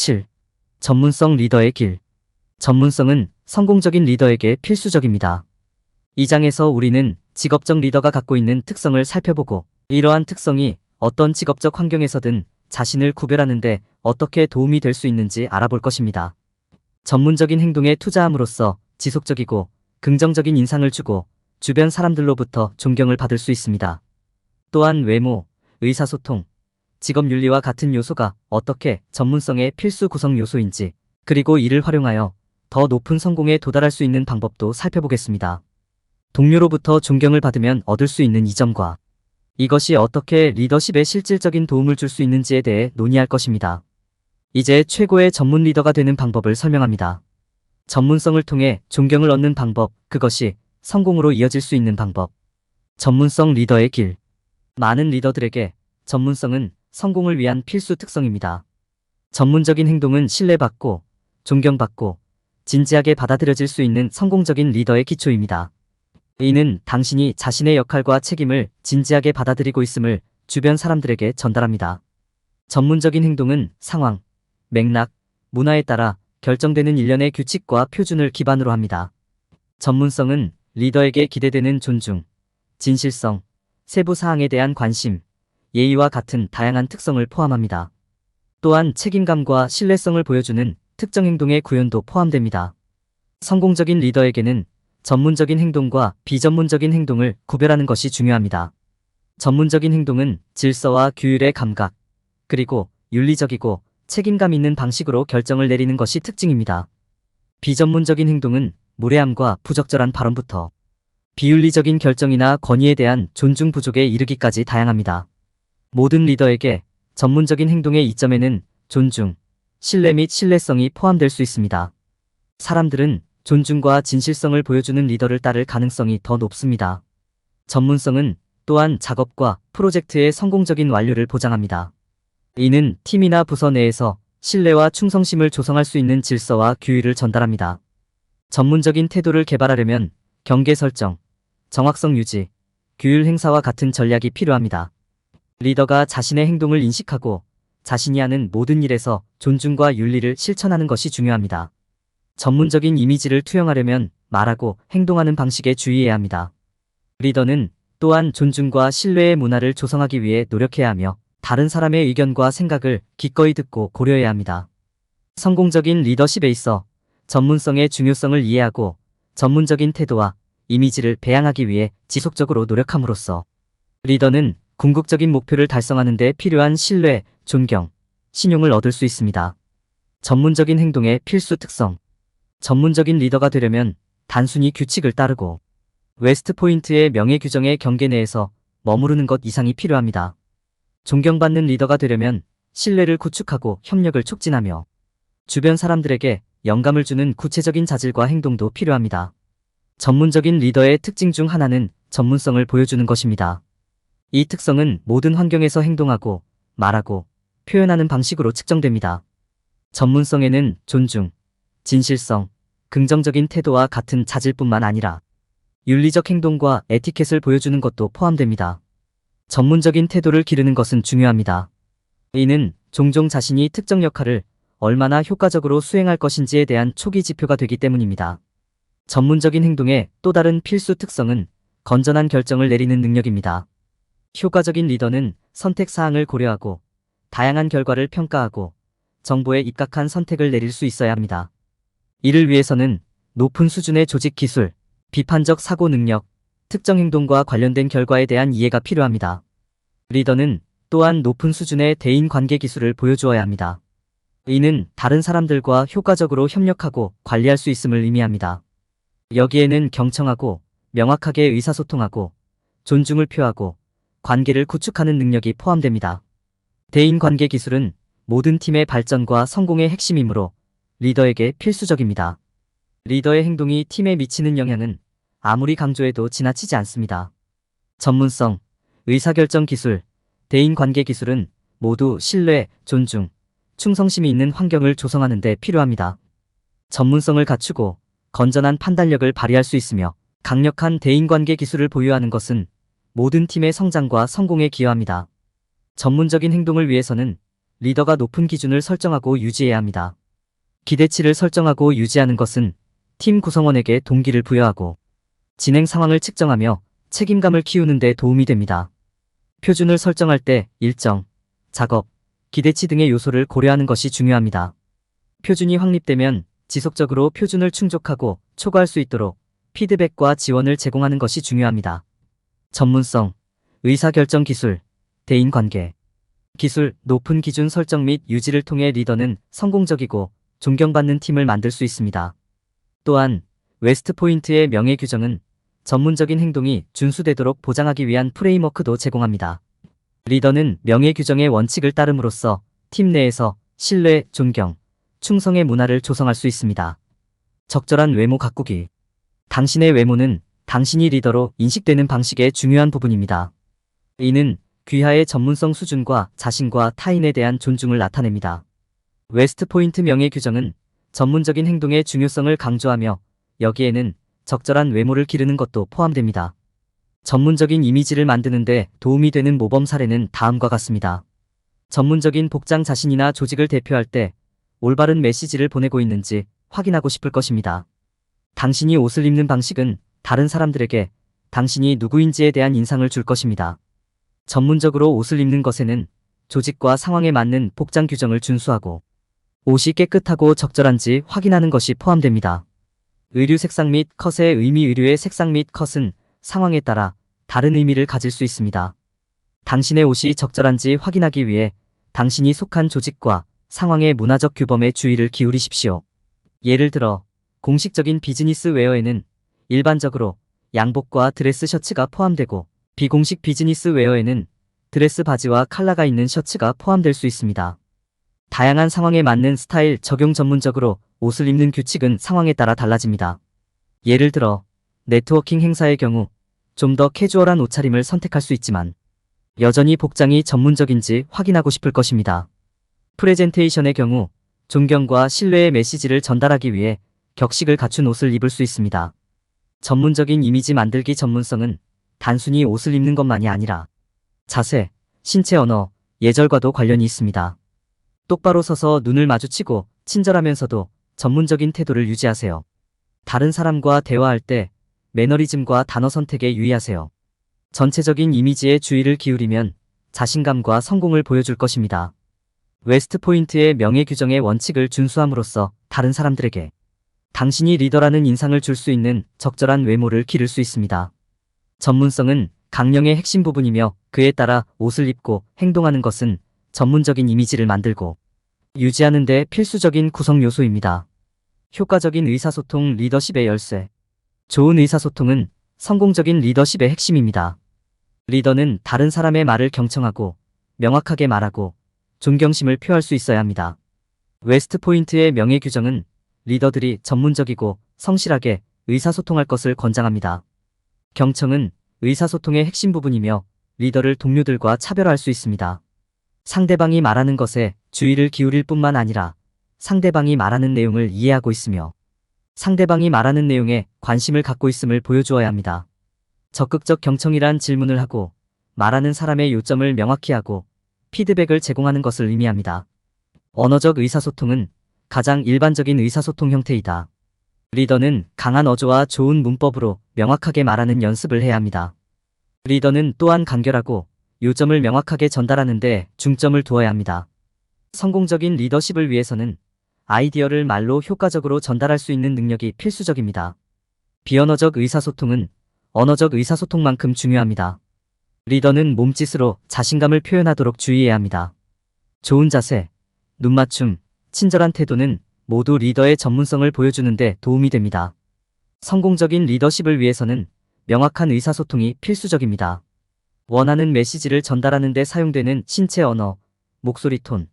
7. 전문성 리더의 길. 전문성은 성공적인 리더에게 필수적입니다. 이 장에서 우리는 직업적 리더가 갖고 있는 특성을 살펴보고 이러한 특성이 어떤 직업적 환경에서든 자신을 구별하는데 어떻게 도움이 될 수 있는지 알아볼 것입니다. 전문적인 행동에 투자함으로써 지속적이고 긍정적인 인상을 주고 주변 사람들로부터 존경을 받을 수 있습니다. 또한 외모, 의사소통, 직업 윤리와 같은 요소가 어떻게 전문성의 필수 구성 요소인지 그리고 이를 활용하여 더 높은 성공에 도달할 수 있는 방법도 살펴보겠습니다. 동료로부터 존경을 받으면 얻을 수 있는 이점과 이것이 어떻게 리더십에 실질적인 도움을 줄 수 있는지에 대해 논의할 것입니다. 이제 최고의 전문 리더가 되는 방법을 설명합니다. 전문성을 통해 존경을 얻는 방법, 그것이 성공으로 이어질 수 있는 방법. 전문성 리더의 길. 많은 리더들에게 전문성은 성공을 위한 필수 특성입니다. 전문적인 행동은 신뢰받고 존경받고 진지하게 받아들여질 수 있는 성공적인 리더의 기초입니다. 이는 당신이 자신의 역할과 책임을 진지하게 받아들이고 있음을 주변 사람들에게 전달합니다. 전문적인 행동은 상황, 맥락, 문화에 따라 결정되는 일련의 규칙과 표준을 기반으로 합니다. 전문성은 리더에게 기대되는 존중, 진실성, 세부 사항에 대한 관심, 예의와 같은 다양한 특성을 포함합니다. 또한 책임감과 신뢰성을 보여주는 특정 행동의 구현도 포함됩니다. 성공적인 리더에게는 전문적인 행동과 비전문적인 행동을 구별하는 것이 중요합니다. 전문적인 행동은 질서와 규율의 감각, 그리고 윤리적이고 책임감 있는 방식으로 결정을 내리는 것이 특징입니다. 비전문적인 행동은 무례함과 부적절한 발언부터 비윤리적인 결정이나 권위에 대한 존중 부족에 이르기까지 다양합니다. 모든 리더에게 전문적인 행동의 이점에는 존중, 신뢰 및 신뢰성이 포함될 수 있습니다. 사람들은 존중과 진실성을 보여주는 리더를 따를 가능성이 더 높습니다. 전문성은 또한 작업과 프로젝트의 성공적인 완료를 보장합니다. 이는 팀이나 부서 내에서 신뢰와 충성심을 조성할 수 있는 질서와 규율을 전달합니다. 전문적인 태도를 개발하려면 경계 설정, 정확성 유지, 규율 행사와 같은 전략이 필요합니다. 리더가 자신의 행동을 인식하고 자신이 하는 모든 일에서 존중과 윤리를 실천하는 것이 중요합니다. 전문적인 이미지를 투영하려면 말하고 행동하는 방식에 주의해야 합니다. 리더는 또한 존중과 신뢰의 문화를 조성하기 위해 노력해야 하며 다른 사람의 의견과 생각을 기꺼이 듣고 고려해야 합니다. 성공적인 리더십에 있어 전문성의 중요성을 이해하고 전문적인 태도와 이미지를 배양하기 위해 지속적으로 노력함으로써 리더는 궁극적인 목표를 달성하는 데 필요한 신뢰, 존경, 신용을 얻을 수 있습니다. 전문적인 행동의 필수 특성 전문적인 리더가 되려면 단순히 규칙을 따르고 웨스트 포인트의 명예 규정의 경계 내에서 머무르는 것 이상이 필요합니다. 존경받는 리더가 되려면 신뢰를 구축하고 협력을 촉진하며 주변 사람들에게 영감을 주는 구체적인 자질과 행동도 필요합니다. 전문적인 리더의 특징 중 하나는 전문성을 보여주는 것입니다. 이 특성은 모든 환경에서 행동하고 말하고 표현하는 방식으로 측정됩니다. 전문성에는 존중, 진실성, 긍정적인 태도와 같은 자질뿐만 아니라 윤리적 행동과 에티켓을 보여주는 것도 포함됩니다. 전문적인 태도를 기르는 것은 중요합니다. 이는 종종 자신이 특정 역할을 얼마나 효과적으로 수행할 것인지에 대한 초기 지표가 되기 때문입니다. 전문적인 행동의 또 다른 필수 특성은 건전한 결정을 내리는 능력입니다. 효과적인 리더는 선택 사항을 고려하고 다양한 결과를 평가하고 정보에 입각한 선택을 내릴 수 있어야 합니다. 이를 위해서는 높은 수준의 조직 기술, 비판적 사고 능력, 특정 행동과 관련된 결과에 대한 이해가 필요합니다. 리더는 또한 높은 수준의 대인 관계 기술을 보여주어야 합니다. 이는 다른 사람들과 효과적으로 협력하고 관리할 수 있음을 의미합니다. 여기에는 경청하고 명확하게 의사소통하고 존중을 표하고 관계를 구축하는 능력이 포함됩니다. 대인 관계 기술은 모든 팀의 발전과 성공의 핵심이므로 리더에게 필수적입니다. 리더의 행동이 팀에 미치는 영향은 아무리 강조해도 지나치지 않습니다. 전문성, 의사결정 기술, 대인관계 기술은 모두 신뢰, 존중, 충성심이 있는 환경을 조성하는 데 필요합니다. 전문성을 갖추고 건전한 판단력을 발휘할 수 있으며 강력한 대인관계 기술을 보유하는 것은 모든 팀의 성장과 성공에 기여합니다. 전문적인 행동을 위해서는 리더가 높은 기준을 설정하고 유지해야 합니다. 기대치를 설정하고 유지하는 것은 팀 구성원에게 동기를 부여하고 진행 상황을 측정하며 책임감을 키우는 데 도움이 됩니다. 표준을 설정할 때 일정, 작업, 기대치 등의 요소를 고려하는 것이 중요합니다. 표준이 확립되면 지속적으로 표준을 충족하고 초과할 수 있도록 피드백과 지원을 제공하는 것이 중요합니다. 전문성, 의사결정 기술, 대인관계, 기술, 높은 기준 설정 및 유지를 통해 리더는 성공적이고 존경받는 팀을 만들 수 있습니다. 또한 웨스트 포인트의 명예 규정은 전문적인 행동이 준수되도록 보장하기 위한 프레임워크도 제공합니다. 리더는 명예 규정의 원칙을 따름으로써 팀 내에서 신뢰, 존경, 충성의 문화를 조성할 수 있습니다. 적절한 외모 가꾸기. 당신의 외모는 당신이 리더로 인식되는 방식의 중요한 부분입니다. 이는 귀하의 전문성 수준과 자신과 타인에 대한 존중을 나타냅니다. 웨스트 포인트 명예 규정은 전문적인 행동의 중요성을 강조하며 여기에는 적절한 외모를 기르는 것도 포함됩니다. 전문적인 이미지를 만드는데 도움이 되는 모범 사례는 다음과 같습니다. 전문적인 복장 자신이나 조직을 대표할 때 올바른 메시지를 보내고 있는지 확인하고 싶을 것입니다. 당신이 옷을 입는 방식은 다른 사람들에게 당신이 누구인지에 대한 인상을 줄 것입니다. 전문적으로 옷을 입는 것에는 조직과 상황에 맞는 복장 규정을 준수하고 옷이 깨끗하고 적절한지 확인하는 것이 포함됩니다. 의류 색상 및 컷의 의미 의류의 색상 및 컷은 상황에 따라 다른 의미를 가질 수 있습니다. 당신의 옷이 적절한지 확인하기 위해 당신이 속한 조직과 상황의 문화적 규범에 주의를 기울이십시오. 예를 들어 공식적인 비즈니스 웨어에는 일반적으로 양복과 드레스 셔츠가 포함되고 비공식 비즈니스 웨어에는 드레스 바지와 칼라가 있는 셔츠가 포함될 수 있습니다. 다양한 상황에 맞는 스타일 적용 전문적으로 옷을 입는 규칙은 상황에 따라 달라집니다. 예를 들어 네트워킹 행사의 경우 좀 더 캐주얼한 옷차림을 선택할 수 있지만 여전히 복장이 전문적인지 확인하고 싶을 것입니다. 프레젠테이션의 경우 존경과 신뢰의 메시지를 전달하기 위해 격식을 갖춘 옷을 입을 수 있습니다. 전문적인 이미지 만들기 전문성은 단순히 옷을 입는 것만이 아니라 자세, 신체 언어, 예절과도 관련이 있습니다. 똑바로 서서 눈을 마주치고 친절하면서도 전문적인 태도를 유지하세요. 다른 사람과 대화할 때 매너리즘과 단어 선택에 유의하세요. 전체적인 이미지에 주의를 기울이면 자신감과 성공을 보여줄 것입니다. 웨스트 포인트의 명예 규정의 원칙을 준수함으로써 다른 사람들에게 당신이 리더라는 인상을 줄 수 있는 적절한 외모를 기를 수 있습니다. 전문성은 강령의 핵심 부분이며 그에 따라 옷을 입고 행동하는 것은 전문적인 이미지를 만들고 유지하는 데 필수적인 구성 요소입니다. 효과적인 의사소통 리더십의 열쇠. 좋은 의사소통은 성공적인 리더십의 핵심입니다. 리더는 다른 사람의 말을 경청하고 명확하게 말하고 존경심을 표할 수 있어야 합니다. 웨스트 포인트의 명예 규정은 리더들이 전문적이고 성실하게 의사소통할 것을 권장합니다. 경청은 의사소통의 핵심 부분이며 리더를 동료들과 차별화할 수 있습니다. 상대방이 말하는 것에 주의를 기울일 뿐만 아니라 상대방이 말하는 내용을 이해하고 있으며 상대방이 말하는 내용에 관심을 갖고 있음을 보여주어야 합니다. 적극적 경청이란 질문을 하고 말하는 사람의 요점을 명확히 하고 피드백을 제공하는 것을 의미합니다. 언어적 의사소통은 가장 일반적인 의사소통 형태이다. 리더는 강한 어조와 좋은 문법으로 명확하게 말하는 연습을 해야 합니다. 리더는 또한 간결하고 요점을 명확하게 전달하는 데 중점을 두어야 합니다. 성공적인 리더십을 위해서는 아이디어를 말로 효과적으로 전달할 수 있는 능력이 필수적입니다. 비언어적 의사소통은 언어적 의사소통만큼 중요합니다. 리더는 몸짓으로 자신감을 표현하도록 주의해야 합니다. 좋은 자세, 눈맞춤, 친절한 태도는 모두 리더의 전문성을 보여주는데 도움이 됩니다. 성공적인 리더십을 위해서는 명확한 의사소통이 필수적입니다. 원하는 메시지를 전달하는 데 사용되는 신체 언어, 목소리 톤,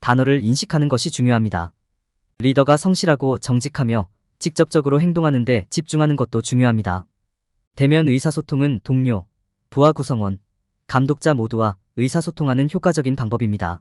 단어를 인식하는 것이 중요합니다. 리더가 성실하고 정직하며 직접적으로 행동하는 데 집중하는 것도 중요합니다. 대면 의사소통은 동료, 부하 구성원, 감독자 모두와 의사소통하는 효과적인 방법입니다.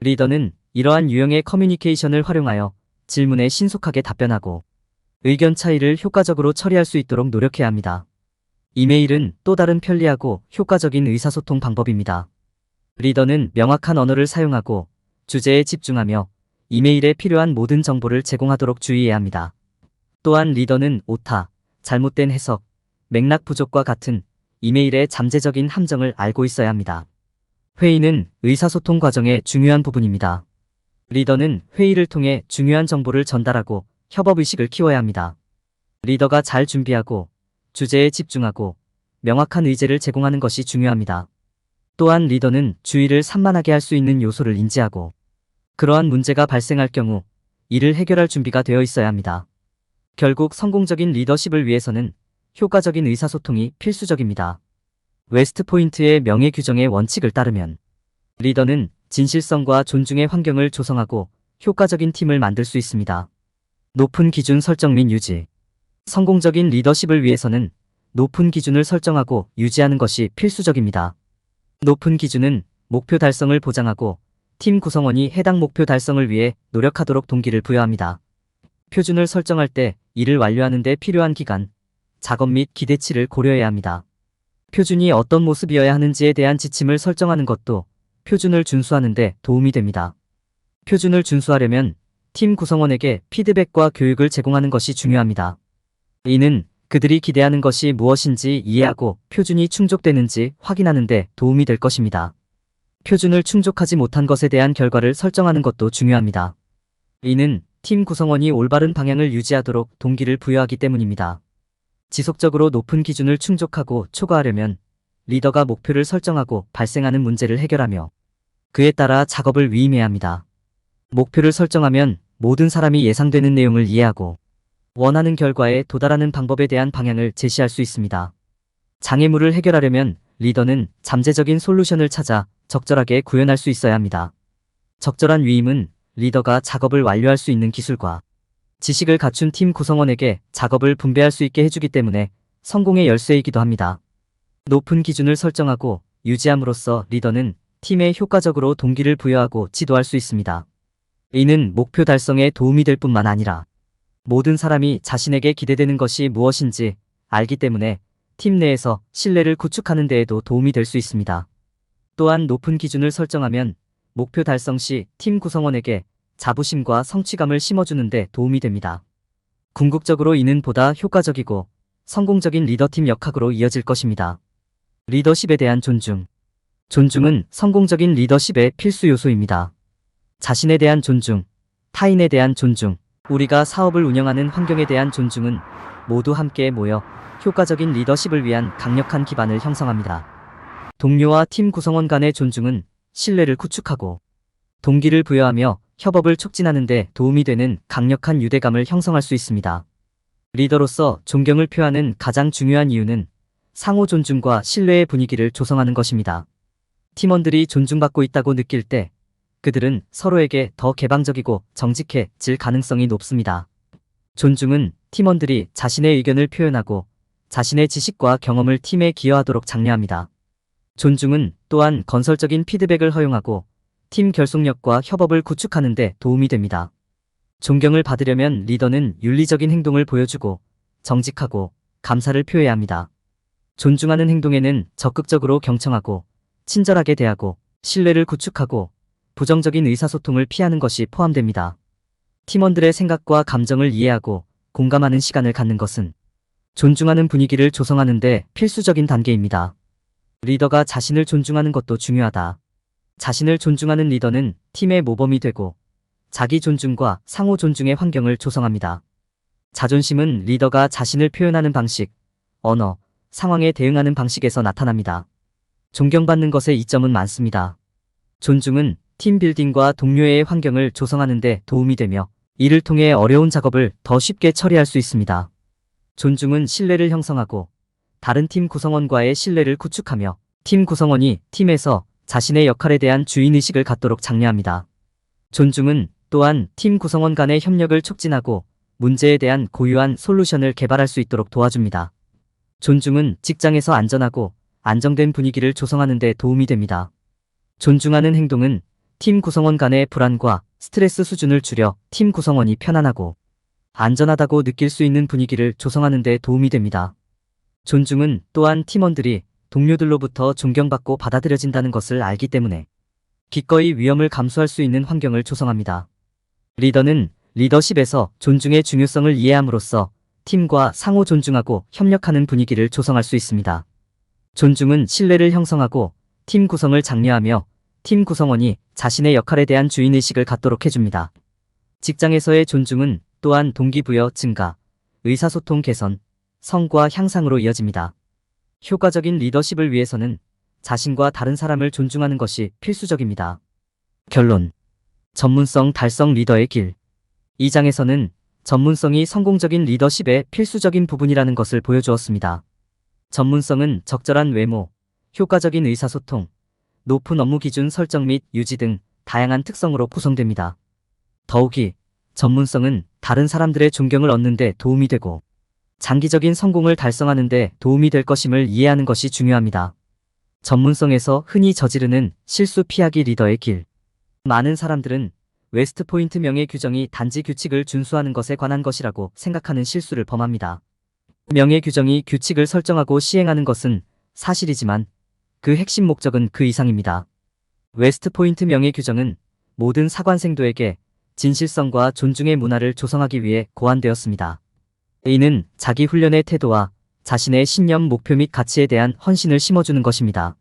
리더는 이러한 유형의 커뮤니케이션을 활용하여 질문에 신속하게 답변하고 의견 차이를 효과적으로 처리할 수 있도록 노력해야 합니다. 이메일은 또 다른 편리하고 효과적인 의사소통 방법입니다. 리더는 명확한 언어를 사용하고 주제에 집중하며 이메일에 필요한 모든 정보를 제공하도록 주의해야 합니다. 또한 리더는 오타, 잘못된 해석, 맥락 부족과 같은 이메일의 잠재적인 함정을 알고 있어야 합니다. 회의는 의사소통 과정의 중요한 부분입니다. 리더는 회의를 통해 중요한 정보를 전달하고 협업의식을 키워야 합니다. 리더가 잘 준비하고 주제에 집중하고 명확한 의제를 제공하는 것이 중요합니다. 또한 리더는 주의를 산만하게 할 수 있는 요소를 인지하고 그러한 문제가 발생할 경우 이를 해결할 준비가 되어 있어야 합니다. 결국 성공적인 리더십을 위해서는 효과적인 의사소통이 필수적입니다. 웨스트 포인트의 명예 규정의 원칙을 따르면 리더는 진실성과 존중의 환경을 조성하고 효과적인 팀을 만들 수 있습니다. 높은 기준 설정 및 유지. 성공적인 리더십을 위해서는 높은 기준을 설정하고 유지하는 것이 필수적입니다. 높은 기준은 목표 달성을 보장하고 팀 구성원이 해당 목표 달성을 위해 노력하도록 동기를 부여합니다. 표준을 설정할 때 이를 완료하는 데 필요한 기간, 작업 및 기대치를 고려해야 합니다. 표준이 어떤 모습이어야 하는지에 대한 지침을 설정하는 것도 표준을 준수하는 데 도움이 됩니다. 표준을 준수하려면 팀 구성원에게 피드백과 교육을 제공하는 것이 중요합니다. 이는 그들이 기대하는 것이 무엇인지 이해하고 표준이 충족되는지 확인하는 데 도움이 될 것입니다. 표준을 충족하지 못한 것에 대한 결과를 설정하는 것도 중요합니다. 이는 팀 구성원이 올바른 방향을 유지하도록 동기를 부여하기 때문입니다. 지속적으로 높은 기준을 충족하고 초과하려면 리더가 목표를 설정하고 발생하는 문제를 해결하며 그에 따라 작업을 위임해야 합니다. 목표를 설정하면 모든 사람이 예상되는 내용을 이해하고 원하는 결과에 도달하는 방법에 대한 방향을 제시할 수 있습니다. 장애물을 해결하려면 리더는 잠재적인 솔루션을 찾아 적절하게 구현할 수 있어야 합니다. 적절한 위임은 리더가 작업을 완료할 수 있는 기술과 지식을 갖춘 팀 구성원에게 작업을 분배할 수 있게 해주기 때문에 성공의 열쇠이기도 합니다. 높은 기준을 설정하고 유지함으로써 리더는 팀에 효과적으로 동기를 부여하고 지도할 수 있습니다. 이는 목표 달성에 도움이 될 뿐만 아니라 모든 사람이 자신에게 기대되는 것이 무엇인지 알기 때문에 팀 내에서 신뢰를 구축하는 데에도 도움이 될 수 있습니다. 또한 높은 기준을 설정하면 목표 달성 시 팀 구성원에게 자부심과 성취감을 심어주는 데 도움이 됩니다. 궁극적으로 이는 보다 효과적이고 성공적인 리더팀 역학으로 이어질 것입니다. 리더십에 대한 존중. 존중은 성공적인 리더십의 필수 요소입니다. 자신에 대한 존중, 타인에 대한 존중, 우리가 사업을 운영하는 환경에 대한 존중은 모두 함께 모여 효과적인 리더십을 위한 강력한 기반을 형성합니다. 동료와 팀 구성원 간의 존중은 신뢰를 구축하고 동기를 부여하며 협업을 촉진하는 데 도움이 되는 강력한 유대감을 형성할 수 있습니다. 리더로서 존경을 표하는 가장 중요한 이유는 상호 존중과 신뢰의 분위기를 조성하는 것입니다. 팀원들이 존중받고 있다고 느낄 때 그들은 서로에게 더 개방적이고 정직해질 가능성이 높습니다. 존중은 팀원들이 자신의 의견을 표현하고 자신의 지식과 경험을 팀에 기여하도록 장려합니다. 존중은 또한 건설적인 피드백을 허용하고 팀 결속력과 협업을 구축하는 데 도움이 됩니다. 존경을 받으려면 리더는 윤리적인 행동을 보여주고 정직하고 감사를 표해야 합니다. 존중하는 행동에는 적극적으로 경청하고 친절하게 대하고 신뢰를 구축하고 부정적인 의사소통을 피하는 것이 포함됩니다. 팀원들의 생각과 감정을 이해하고 공감하는 시간을 갖는 것은 존중하는 분위기를 조성하는데 필수적인 단계입니다. 리더가 자신을 존중하는 것도 중요하다. 자신을 존중하는 리더는 팀의 모범이 되고 자기 존중과 상호 존중의 환경을 조성합니다. 자존심은 리더가 자신을 표현하는 방식, 언어, 상황에 대응하는 방식에서 나타납니다. 존경받는 것에 이점은 많습니다. 존중은 팀 빌딩과 동료의 환경을 조성하는 데 도움이 되며 이를 통해 어려운 작업을 더 쉽게 처리할 수 있습니다. 존중은 신뢰를 형성하고 다른 팀 구성원과의 신뢰를 구축하며 팀 구성원이 팀에서 자신의 역할에 대한 주인의식을 갖도록 장려합니다. 존중은 또한 팀 구성원 간의 협력을 촉진하고 문제에 대한 고유한 솔루션을 개발할 수 있도록 도와줍니다. 존중은 직장에서 안전하고 안정된 분위기를 조성하는 데 도움이 됩니다. 존중하는 행동은 팀 구성원 간의 불안과 스트레스 수준을 줄여 팀 구성원이 편안하고 안전하다고 느낄 수 있는 분위기를 조성하는 데 도움이 됩니다. 존중은 또한 팀원들이 동료들로부터 존경받고 받아들여진다는 것을 알기 때문에 기꺼이 위험을 감수할 수 있는 환경을 조성합니다. 리더는 리더십에서 존중의 중요성을 이해함으로써 팀과 상호 존중하고 협력하는 분위기를 조성할 수 있습니다. 존중은 신뢰를 형성하고 팀 구성을 장려하며 팀 구성원이 자신의 역할에 대한 주인의식을 갖도록 해줍니다. 직장에서의 존중은 또한 동기부여 증가, 의사소통 개선, 성과 향상으로 이어집니다. 효과적인 리더십을 위해서는 자신과 다른 사람을 존중하는 것이 필수적입니다. 결론. 전문성 달성 리더의 길. 이 장에서는 전문성이 성공적인 리더십의 필수적인 부분이라는 것을 보여주었습니다. 전문성은 적절한 외모, 효과적인 의사소통, 높은 업무 기준 설정 및 유지 등 다양한 특성으로 구성됩니다. 더욱이 전문성은 다른 사람들의 존경을 얻는 데 도움이 되고 장기적인 성공을 달성하는 데 도움이 될 것임을 이해하는 것이 중요합니다. 전문성에서 흔히 저지르는 실수 피하기 리더의 길. 많은 사람들은 웨스트 포인트 명예 규정이 단지 규칙을 준수하는 것에 관한 것이라고 생각하는 실수를 범합니다. 명예 규정이 규칙을 설정하고 시행하는 것은 사실이지만 그 핵심 목적은 그 이상입니다. 웨스트 포인트 명예 규정은 모든 사관생도에게 진실성과 존중의 문화를 조성하기 위해 고안되었습니다. 이는 자기 훈련의 태도와 자신의 신념, 목표 및 가치에 대한 헌신을 심어주는 것입니다.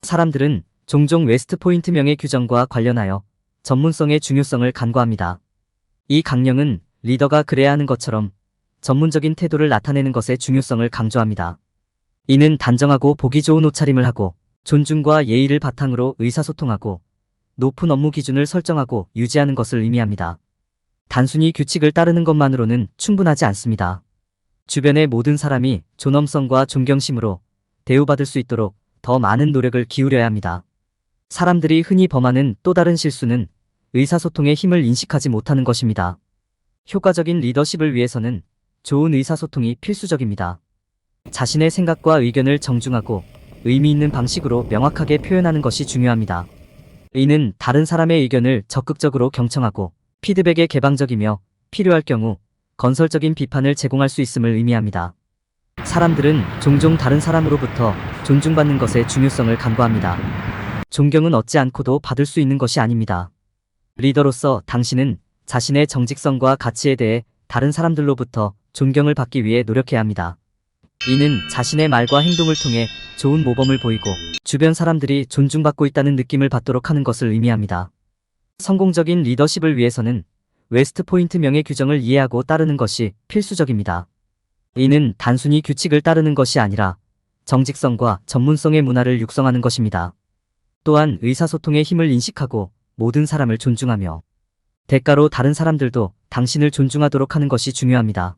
사람들은 종종 웨스트 포인트 명예 규정과 관련하여 전문성의 중요성을 간과합니다. 이 강령은 리더가 그래야 하는 것처럼 전문적인 태도를 나타내는 것의 중요성을 강조합니다. 이는 단정하고 보기 좋은 옷차림을 하고 존중과 예의를 바탕으로 의사소통하고 높은 업무 기준을 설정하고 유지하는 것을 의미합니다. 단순히 규칙을 따르는 것만으로는 충분하지 않습니다. 주변의 모든 사람이 존엄성과 존경심으로 대우받을 수 있도록 더 많은 노력을 기울여야 합니다. 사람들이 흔히 범하는 또 다른 실수는 의사소통의 힘을 인식하지 못하는 것입니다. 효과적인 리더십을 위해서는 좋은 의사소통이 필수적입니다. 자신의 생각과 의견을 정중하고 의미 있는 방식으로 명확하게 표현하는 것이 중요합니다. 이는 다른 사람의 의견을 적극적으로 경청하고 피드백에 개방적이며 필요할 경우 건설적인 비판을 제공할 수 있음을 의미합니다. 사람들은 종종 다른 사람으로부터 존중받는 것의 중요성을 간과합니다. 존경은 얻지 않고도 받을 수 있는 것이 아닙니다. 리더로서 당신은 자신의 정직성과 가치에 대해 다른 사람들로부터 존경을 받기 위해 노력해야 합니다. 이는 자신의 말과 행동을 통해 좋은 모범을 보이고 주변 사람들이 존중받고 있다는 느낌을 받도록 하는 것을 의미합니다. 성공적인 리더십을 위해서는 웨스트 포인트 명예 규정을 이해하고 따르는 것이 필수적입니다. 이는 단순히 규칙을 따르는 것이 아니라 정직성과 전문성의 문화를 육성하는 것입니다. 또한 의사소통의 힘을 인식하고 모든 사람을 존중하며 대가로 다른 사람들도 당신을 존중하도록 하는 것이 중요합니다.